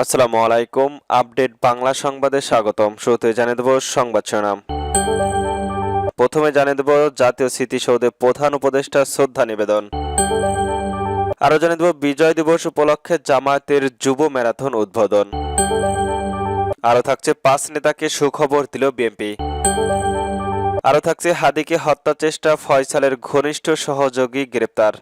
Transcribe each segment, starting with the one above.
আসসালামু আলাইকুম, আপডেট বাংলা সংবাদে স্বাগতম। শুরুতে জানিয়ে দেব সংবাদ শিরোনাম। প্রথমে জানিয়ে দেব জাতীয় স্মৃতিসৌধে প্রধান উপদেষ্টা শ্রদ্ধা নিবেদন। আরও জানিয়ে দেব, বিজয় দিবস উপলক্ষে জামায়াতের যুব ম্যারাথন উদ্বোধন। আরও থাকছে পাঁচ নেতাকে সুখবর দিল বিএনপি। আরও থাকছে হাদিকে হত্যা চেষ্টা ফয়সালের ঘনিষ্ঠ সহযোগী গ্রেপ্তার।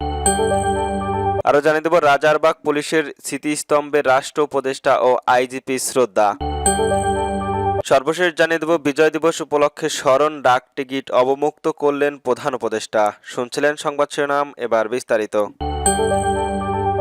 আরও জানিয়ে দেব, রাজারবাগ পুলিশের স্মৃতিস্তম্ভে রাষ্ট্র উপদেষ্টা ও আইজিপি শ্রদ্ধা। সর্বশেষ জানিয়ে দেব, বিজয় দিবস উপলক্ষে স্মরণ ডাক টিকিট অবমুক্ত করলেন প্রধান উপদেষ্টা। শুনছিলেন সংবাদ শিরোনাম, এবার বিস্তারিত।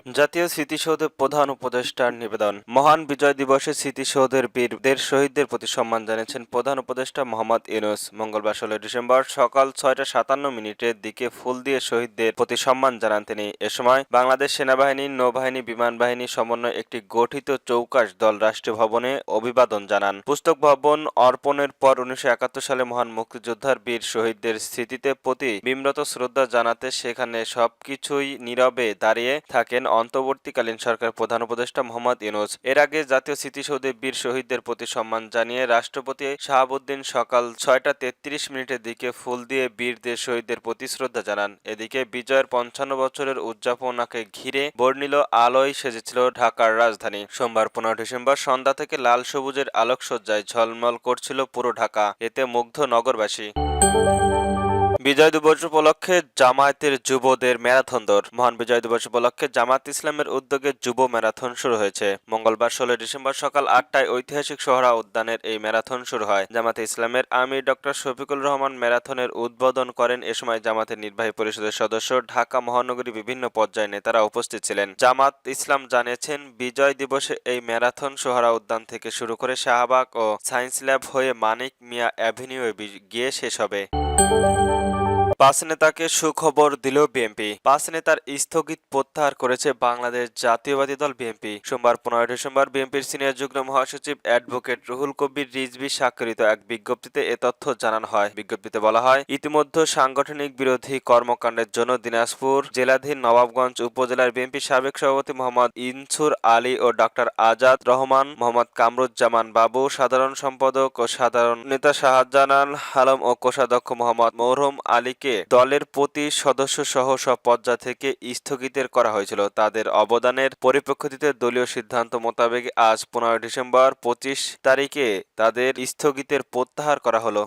জাতীয় স্মৃতিসৌধে প্রধান উপদেষ্টার নিবেদন। মহান বিজয় দিবসে স্মৃতিসৌধের বীরদের শহীদদের প্রতি সম্মান জানিয়েছেন প্রধান উপদেষ্টা মোহাম্মদ ইউনুস। মঙ্গলবার ষোলো ডিসেম্বর সকাল ছয়টা সাতান্ন মিনিটের দিকে ফুল দিয়ে শহীদদের প্রতি সম্মান জানান তিনি। এ সময় বাংলাদেশ সেনাবাহিনী, নৌবাহিনী, বিমান বাহিনী সমন্বয়ে একটি গঠিত চৌকাশ দল রাষ্ট্রীয় ভবনে অভিবাদন জানান। পুস্তক ভবন অর্পণের পর উনিশশো একাত্তর সালে মহান মুক্তিযোদ্ধার বীর শহীদদের স্মৃতিতে প্রতি বিম্রত শ্রদ্ধা জানাতে সেখানে সবকিছুই নীরবে দাঁড়িয়ে থাকেন অন্তর্বর্তীকালীন সরকার প্রধান উপদেষ্টা মোহাম্মদ ইউনুস। এর আগে জাতীয় স্মৃতিসৌধে বীর শহীদদের প্রতি সম্মান জানিয়ে রাষ্ট্রপতি শাহাবুদ্দিন সকাল ছয়টা তেত্রিশ মিনিটের দিকে ফুল দিয়ে বীরদের শহীদদের প্রতি শ্রদ্ধা জানান। এদিকে বিজয়ের পঞ্চান্ন বছরের উদযাপনাকে ঘিরে বর্ণিল আলোয় সেজেছিল ঢাকার রাজধানী। সোমবার পনেরো ডিসেম্বর সন্ধ্যা থেকে লাল সবুজের আলোকসজ্জায় ঝলমল করছিল পুরো ঢাকা। এতে মুগ্ধ নগরবাসী। বিজয় দিবস উপলক্ষে জামায়াতের যুবদের ম্যারাথন দৌড়। মহান বিজয় দিবস উপলক্ষে জামাত ইসলামের উদ্যোগে যুব ম্যারাথন শুরু হয়েছে। মঙ্গলবার ষোলোই ডিসেম্বর সকাল আটটায় ঐতিহাসিক সোহরা উদ্যানের এই ম্যারাথন শুরু হয়। জামাতে ইসলামের আমির ডক্টর শফিকুল রহমান ম্যারাথনের উদ্বোধন করেন এ সময় জামাতের নির্বাহী পরিষদের সদস্য, ঢাকা মহানগরী বিভিন্ন পর্যায়ে নেতারা উপস্থিত ছিলেন। জামাত ইসলাম জানিয়েছেন, বিজয় দিবসে এই ম্যারাথন সোহরা উদ্যান থেকে শুরু করে শাহবাগ ও সায়েন্স ল্যাব হয়ে মানিক মিয়া অ্যাভিনিউ গিয়ে শেষ হবে। পাঁচ নেতাকে সুখবর দিল বিএনপি। পাঁচ নেতার স্থগিত প্রত্যাহার করেছে বাংলাদেশ জাতীয়বাদী দল বিএনপি। সোমবার পনেরোই ডিসেম্বর বিএনপির সিনিয়র যুগ্ম মহাসচিব অ্যাডভোকেট রুহুল কবির রিজভি স্বাক্ষরিত এক বিজ্ঞপ্তিতে এ তথ্য জানানো হয়। বিজ্ঞপ্তিতে বলা হয়, ইতিমধ্যে সাংগঠনিক বিরোধী কর্মকাণ্ডের জন্য দিনাজপুর জেলাধীন নবাবগঞ্জ উপজেলার বিএনপি সাবেক সভাপতি মোহাম্মদ ইনসুর আলী ও ডক্টর আজাদ রহমান, মোহাম্মদ কামরুজ্জামান বাবু, সাধারণ সম্পাদক ও সাধারণ নেতা শাহজালাল আলম ও কোষাধ্যক্ষ মোহাম্মদ মরহুম আলীকে দলের প্রতি সদস্য সহ সব পর্যায় থেকে স্থগিতের করা হয়েছিল। তাদের অবদানের পরিপ্রেক্ষিতে দলীয় সিদ্ধান্ত মোতাবেক আজ পনেরোই ডিসেম্বর পঁচিশ তারিখে তাদের স্থগিতের প্রত্যাহার করা হলো।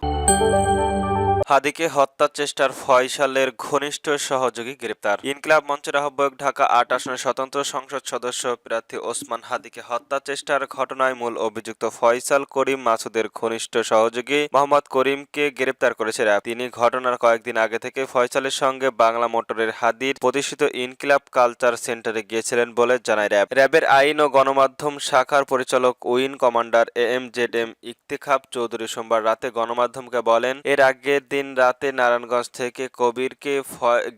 হাদিকে হত্যা চেষ্টার ফয়সালের ঘনিষ্ঠ সহযোগী গ্রেপ্তার। ইনকিলাব মঞ্চের আহ্বায়ক ঢাকা আট আসনের স্বতন্ত্র সংসদ সদস্য প্রার্থী ওসমান হাদিকে হত্যা চেষ্টার ঘটনায় মূল অভিযুক্ত ফয়সাল করিম মাসুদের ঘনিষ্ঠ সহযোগী মোহাম্মদ করিমকে গ্রেপ্তার করেছে র্যাব তিনি ঘটনার কয়েকদিন আগে থেকে ফয়সালের সঙ্গে বাংলা মোটরের হাদির প্রতিষ্ঠিত ইনকিলাব কালচার সেন্টারে গিয়েছিলেন বলে জানায় র্যাব। র্যাবের আইন ও গণমাধ্যম শাখার পরিচালক wing commander A M Z M Iktekhab Chowdhury সোমবার রাতে গণমাধ্যমকে বলেন, এর আগের দিন রাতে নারায়ণগঞ্জ থেকে কবিরকে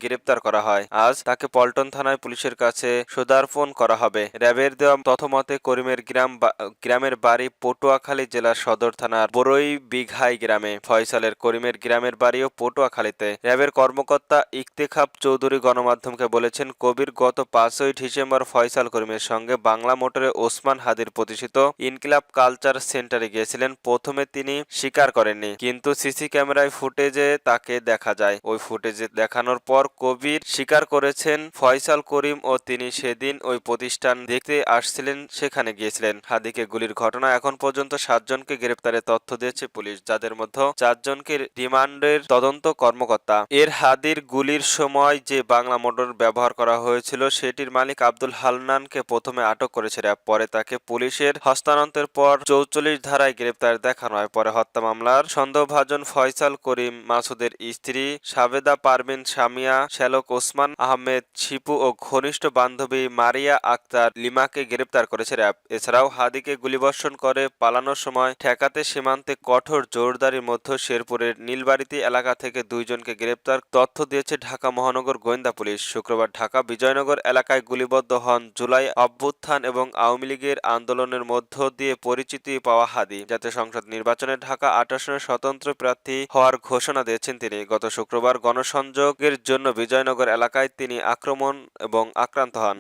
গ্রেপ্তার করা হয়। আজ তাকে পল্টন থানায় পুলিশের কাছে সোদারফোন করা হবে। র্যাবের দেওয়া তথ্যমতে করিমের গ্রাম গ্রামের বাড়ি পটুয়াখালী জেলার সদর থানার বড়ই বিঘাই গ্রামে। ফয়সালের করিমের গ্রামের বাড়িও পটুয়াখালীতে। র্যাবের কর্মকর্তা ইকতেখাব চৌধুরী গণমাধ্যমকে বলেছেন, কবির গত পাঁচই ডিসেম্বর ফয়সাল করিমের সঙ্গে বাংলা মোটরে ওসমান হাদির প্রতিষ্ঠিত ইনকিলাব কালচার সেন্টারে গিয়েছিলেন। প্রথমে তিনি স্বীকার করেননি। কিন্তু সিসি ক্যামেরায় ফুটেজে তাকে দেখা যায়। ওই ফুটেজে দেখানোর পর কবির স্বীকার করেছেন ফয়সাল করিম ও তিনি সেদিন ওই প্রতিষ্ঠান দেখতে আসছিলেন, সেখানে গিয়েছিলেন। হাদিকে গুলির ঘটনা এখন পর্যন্ত সাতজনকে গ্রেপ্তারের তথ্য দিয়েছে পুলিশ, যাদের মধ্যে চারজনকে রিমান্ডের তদন্ত কর্মকর্তা। এর হাদির গুলির সময় যে বাংলা মোটর ব্যবহার করা হয়েছিল, সেটির মালিক আব্দুল হালনানকে প্রথমে আটক করেছে র্যাব। পরে তাকে পুলিশের হস্তান্তরের পর চৌচল্লিশ ধারায় গ্রেপ্তার দেখানো হয়। পরে হত্যা মামলার সন্দেহভাজন ফয়সাল করিম মাসুদের স্ত্রী সাবেদা পারভিন সামিয়া শ্যালক ওসমান আহমেদ, শিপু ও ঘনিষ্ঠ বান্ধবী মারিয়া আক্তার লিমাকে গ্রেপ্তার করেছে র্যাব। এছাড়াও হাদিকে গুলিবর্ষণ করে পালানোর সময় ঠেকাতে সীমান্তে কঠোর জোরদারির মধ্যে শেরপুরের নীলবাড়িতি এলাকা থেকে দুইজনকে গ্রেপ্তার তথ্য দিয়েছে ঢাকা মহানগর গোয়েন্দা পুলিশ। শুক্রবার ঢাকা বিজয়নগর এলাকায় গুলিবদ্ধ হন জুলাই অভ্যুত্থান এবং আওয়ামী লীগের আন্দোলনের মধ্য দিয়ে পরিচিতি পাওয়া হাদি। জাতীয় সংসদ নির্বাচনে ঢাকা আট আসনের স্বতন্ত্র প্রার্থী হওয়ার ঘোষণা দিয়েছেন তিনি। গত শুক্রবার গণসংযোগের জন্য বিজয়নগর এলাকায় তিনি আক্রমণ এবং আক্রান্ত হন।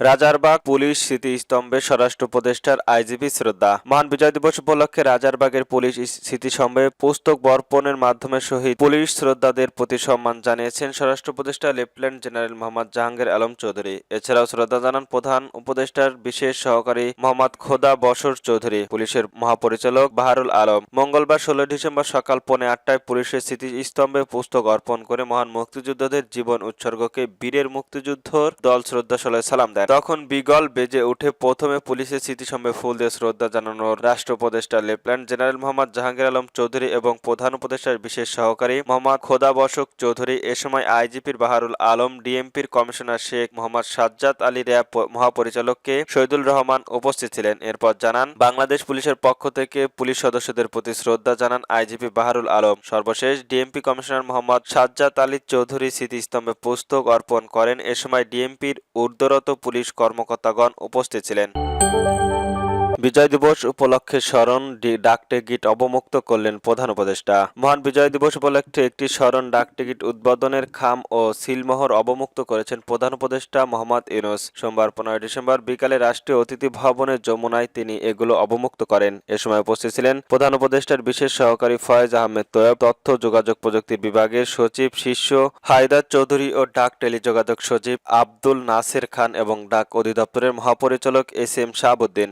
রাজারবাগ পুলিশ স্মৃতিস্তম্ভে স্বরাষ্ট্র উপদেষ্টার আইজিপি শ্রদ্ধা। মহান বিজয় দিবস উপলক্ষে রাজারবাগের পুলিশ স্মৃতিস্তম্ভে পুস্তক বর্পণের মাধ্যমে শহীদ পুলিশ শ্রদ্ধাদের প্রতি সম্মান জানিয়েছেন স্বরাষ্ট্র উপদেষ্টা লেফটেন্যান্ট জেনারেল মোহাম্মদ জাহাঙ্গীর আলম চৌধুরী। এছাড়াও শ্রদ্ধা জানান প্রধান উপদেষ্টার বিশেষ সহকারী মোহাম্মদ খোদা বসর চৌধুরী। পুলিশের মহাপরিচালক বাহারুল আলম মঙ্গলবার ষোলো ডিসেম্বর সকাল পৌনে আটটায় পুলিশের স্মৃতিস্তম্ভে পুস্তক অর্পণ করে মহান মুক্তিযোদ্ধাদের জীবন উৎসর্গকে বীরের মুক্তিযুদ্ধর দল শ্রদ্ধা সলায় সালাম দেয় তখন বিগল বেজে উঠে প্রথমে পুলিশের স্মৃতিসম্ভে ফুল দিয়ে শ্রদ্ধা জানানোর রাষ্ট্র উপদেষ্টা লেফটেন্যান্ট জেনারেল মোহাম্মদ জাহাঙ্গীর আলম চৌধুরী এবং প্রধান উপদেষ্টার বিশেষ সহকারী মোহাম্মদ খোদা বসক চৌধুরী এ সময় আইজিপির বাহারুল আলম, ডিএমপির কমিশনার শেখ মোহাম্মদ সাজ্জাদ আলী র্যাব মহাপরিচালককে শহীদুল রহমান উপস্থিত ছিলেন। এরপর জানান, বাংলাদেশ পুলিশের পক্ষ থেকে পুলিশ সদস্যদের প্রতি শ্রদ্ধা জানান আইজিপি বাহারুল আলম। সর্বশেষ ডিএমপি কমিশনার মোহাম্মদ সাজ্জাদ আলী চৌধুরী স্মৃতিস্তম্ভে পুস্তক অর্পণ করেন। এ সময় ডিএমপির ঊর্ধ্বরত পুলিশ কর্মকর্তাগণ উপস্থিত ছিলেন। বিজয় দিবস উপলক্ষে স্মরণ ডাক টিকিট অবমুক্ত করলেন প্রধান উপদেষ্টা। মহান বিজয় দিবস উপলক্ষে একটি স্মরণ ডাক টিকিট উদ্বোধনের খাম ও সিলমোহর অবমুক্ত করেছেন প্রধান উপদেষ্টা মোহাম্মদ ইউনুস। সোমবার পনেরোই ডিসেম্বর বিকালে রাষ্ট্রীয় অতিথি ভবনের যমুনায় তিনি এগুলো অবমুক্ত করেন। এ সময় উপস্থিত ছিলেন প্রধান উপদেষ্টার বিশেষ সহকারী ফয়েজ আহমেদ তোয়েব, তথ্য যোগাযোগ প্রযুক্তি বিভাগের সচিব শীর্ষ হায়দার চৌধুরী ও ডাক টেলিযোগাযোগ সচিব আব্দুল নাসির খান এবং ডাক অধিদপ্তরের মহাপরিচালক এস এম শাহাবুদ্দিন।